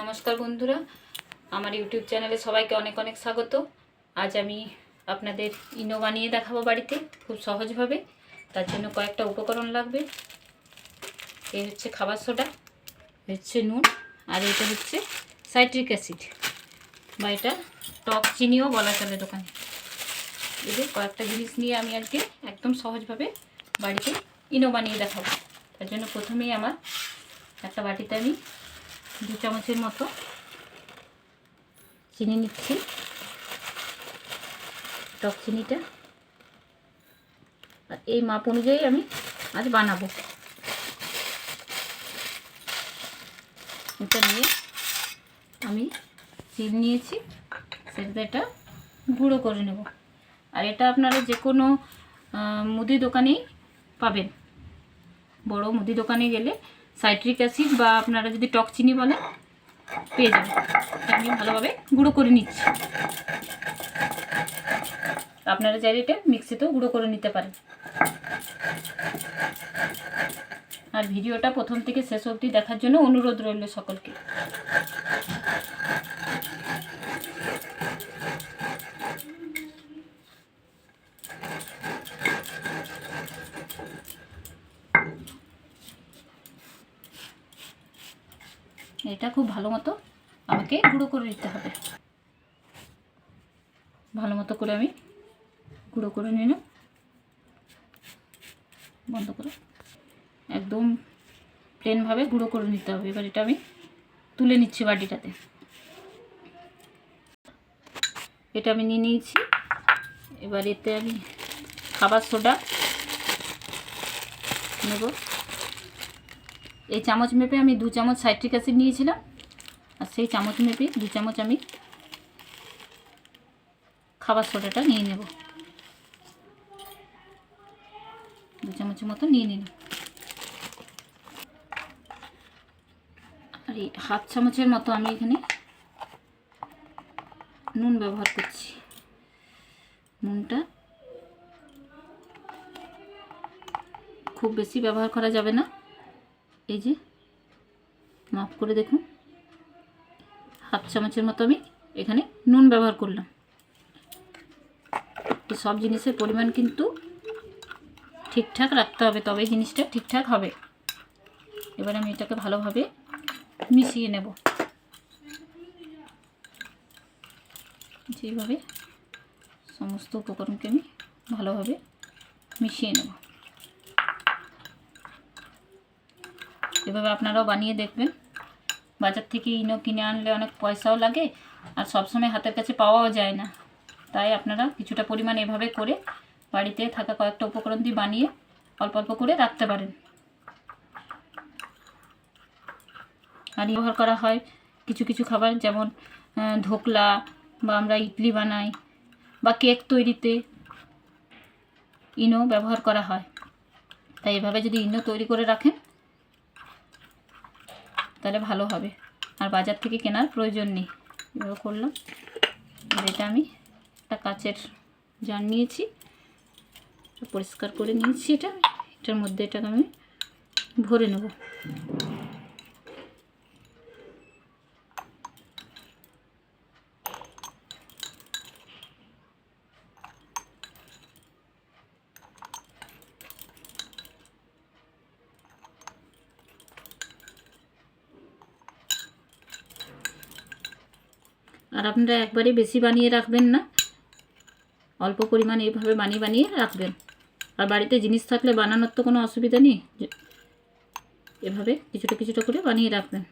নমস্কার বন্ধুরা। আমার ইউটিউব চ্যানেলে সবাইকে অনেক অনেক স্বাগত। আজ আমি আপনাদের ইনো বানিয়ে দেখাবো বাড়িতে খুব সহজভাবে। তার জন্য কয়েকটা উপকরণ লাগবে। এই হচ্ছে খাবার সোডা হচ্ছে নুন, আর এটা হচ্ছে সাইট্রিক অ্যাসিড বা এটা টক চিনিও বলা চলে দোকানে। এদের কয়েকটা জিনিস নিয়ে আমি আজকে একদম সহজভাবে বাড়িতে ইনো বানিয়ে দেখাবো। তার জন্য প্রথমেই আমার একটা বাটিতে আমি দু চামচের মতো চিনি নিচ্ছি। টক চিনিটা। আর এই মাপ অনুযায়ী আমি আজ বানাবো। এটা নিয়ে আমি চিল নিয়েছি। সেটাতে এটা গুঁড়ো করে নেব। আর এটা আপনারা যে কোনো মুদি দোকানেই পাবেন। বড় মুদি দোকানে গেলে সাইট্রিক অ্যাসিড বা আপনারা যদি টক চিনি বলেন, পেয়ে যাবেন। আমি ভালোভাবে গুঁড়ো করে নিচ্ছি। আপনারা চাইলে এটা মিক্সিতেও গুঁড়ো করে নিতে পারেন। আর ভিডিওটা প্রথম থেকে শেষ অবধি দেখার জন্য অনুরোধ রইল সকলকে। এটা খুব ভালো মতো আমাকে গুঁড়ো করে নিতে হবে। ভালো মতো করে আমি গুঁড়ো করে নিলাম বন্ধ করে। একদম প্লেনভাবে গুঁড়ো করে নিতে হবে। এবার এটা আমি তুলে নিচ্ছি বাটিটাতে। এটা আমি নিয়ে নিয়েছি। এবার এতে আমি খাবার সোডা নেব। এই চামচ মেপে আমি দু চামচ সাইট্রিক অ্যাসিড নিয়েছিলাম। আর সেই চামচ মেপে দু চামচ আমি খাবার সোডাটা নিয়ে নেব। দু চামচের মতো নিয়ে নিলাম। আর এই হাফ চামচের মতো আমি এখানে নুন ব্যবহার করছি। নুনটা খুব বেশি ব্যবহার করা যাবে না। এই যে, মাপ করে দেখুন। হাফ চামচের মতো আমি এখানে নুন ব্যবহার করলাম। এই সব জিনিসের পরিমাণ কিন্তু ঠিকঠাক রাখতে হবে, তবে জিনিসটা ঠিকঠাক হবে। এবার আমি এটাকে ভালোভাবে মিশিয়ে নেব। যেভাবে সমস্ত উপকরণকে আমি ভালোভাবে মিশিয়ে নেব। এভাবে আপনারাও বানিয়ে দেখবেন। বাজার থেকে ইনো কিনে আনলে অনেক পয়সাও লাগে আর সবসময় হাতের কাছে পাওয়াও যায় না। তাই আপনারা কিছুটা পরিমাণ এভাবে করে বাড়িতে থাকা কয়েকটা উপকরণ দিয়ে বানিয়ে অল্প অল্প করে রাখতে পারেন। আর ব্যবহার করা হয় কিছু কিছু খাবার যেমন ধোকলা বা আমরা ইডলি বানাই বা কেক তৈরিতে ইনো ব্যবহার করা হয়। তাই এভাবে যদি ইনো তৈরি করে রাখেন তাহলে ভালো হবে। আর বাজার থেকে কেনার প্রয়োজন নেই। এভাবে করলাম। এটা আমি একটা কাচের জার নিয়েছি। পরিষ্কার করে নিয়েছি এটা। এটার মধ্যে এটাকে আমি ভরে নেব। আর আপনারা একবারে বেশি বানিয়ে রাখবেন না। অল্প পরিমাণ এইভাবে বানিয়ে বানিয়ে রাখবেন। আর বাড়িতে জিনিস থাকলে বানানোর তো কোনো অসুবিধা নেই। এভাবে কিছুটা কিছুটা করে বানিয়ে রাখবেন।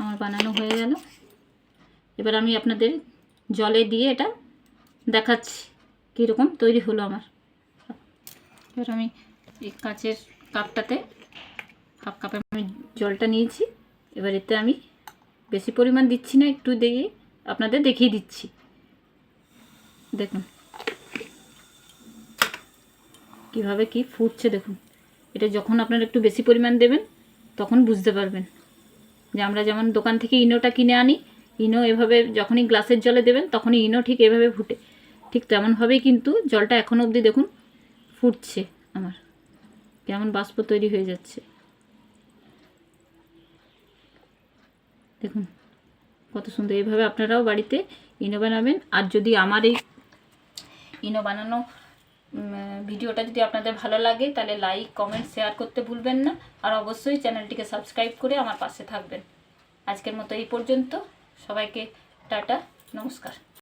আমার বানানো হয়ে গেল। এবার আমি আপনাদের জলে দিয়ে এটা দেখাচ্ছি কীরকম তৈরি হলো আমার। এবার আমি এই কাচের কাপটাতে হাফ কাপে আমি জলটা নিয়েছি। এবার এতে আমি বেশি পরিমাণ দিচ্ছি না, একটু দিয়ে আপনাদের দেখিয়ে দিচ্ছি। দেখুন। কীভাবে কি ফুটছে দেখুন। এটা যখন আপনারা একটু বেশি পরিমাণ দেবেন, তখন বুঝতে পারবেন। যে আমরা যেমন দোকান থেকে ইনোটা কিনে আনি, ইনো এভাবে যখনই গ্লাসের জলে দেবেন, তখনই ইনো ঠিক এভাবে ফুটে। ঠিক তেমনভাবেই কিন্তু জলটা এখনও অবধি দেখুন ফুটছে আমার। কেমন বাষ্প তৈরি হয়ে যাচ্ছে। দেখুন, কত সুন্দর। এইভাবে আপনারাও বাড়িতে ইনো বানাবেন আর যদি আমার এই ইনো বানানো ভিডিওটা যদি আপনাদের ভালো লাগে, তাহলে লাইক, কমেন্ট, শেয়ার করতে ভুলবেন না। আর অবশ্যই চ্যানেলটিকে সাবস্ক্রাইব করে আমার পাশে থাকবেন। আজকের মতো এই পর্যন্ত। সবাইকে টাটা, নমস্কার।